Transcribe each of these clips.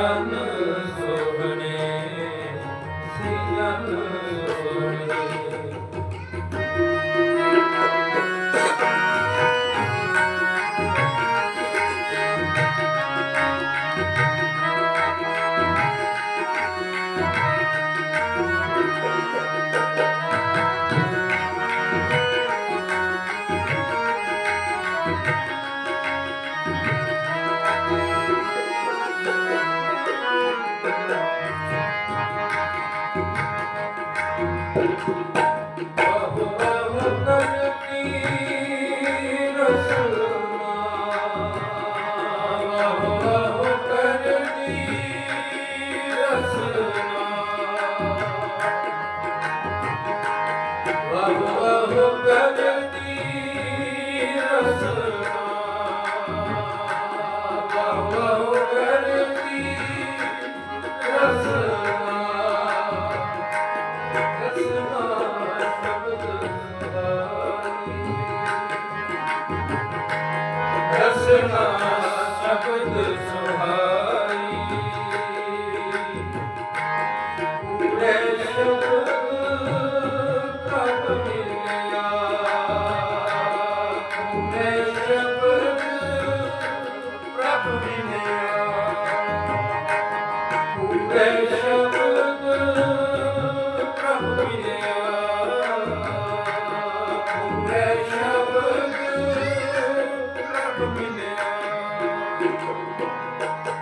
Diana.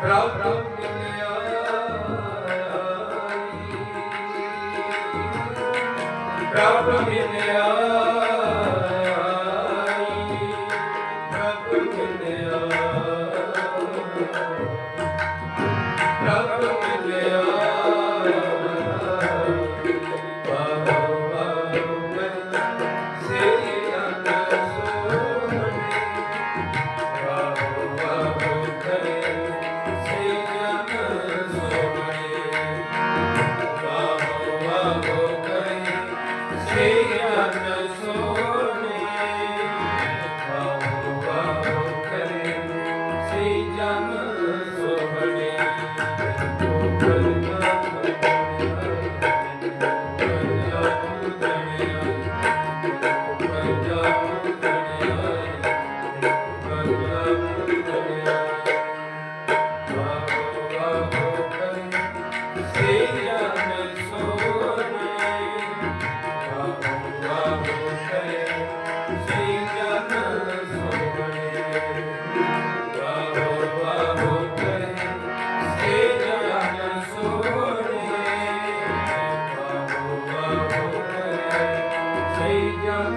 ਪ੍ਰਭ ਮਿਲਿਆ ਪ੍ਰਭ ਮਿਲਿਆ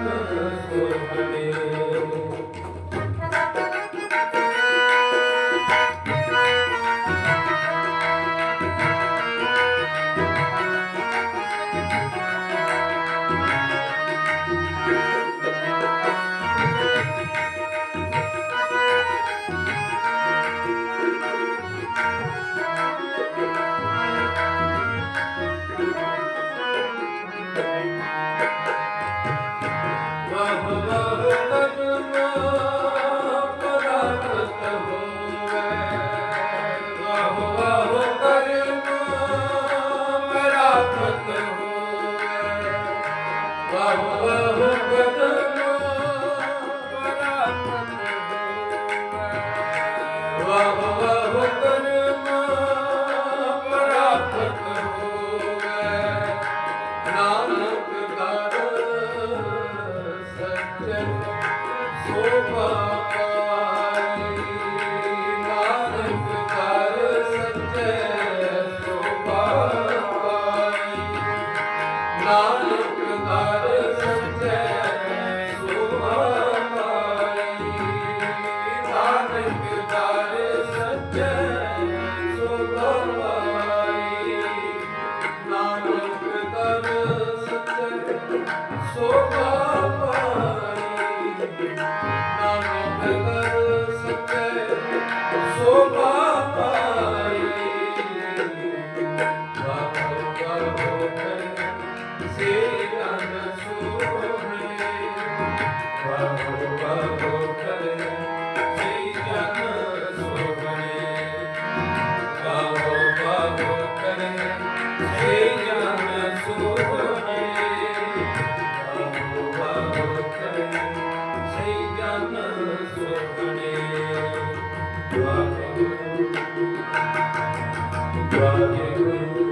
Thank you. Bye. Bye. Thank you.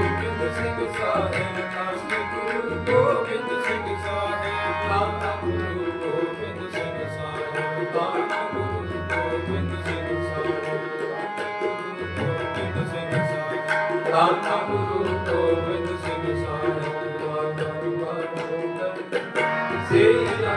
Sei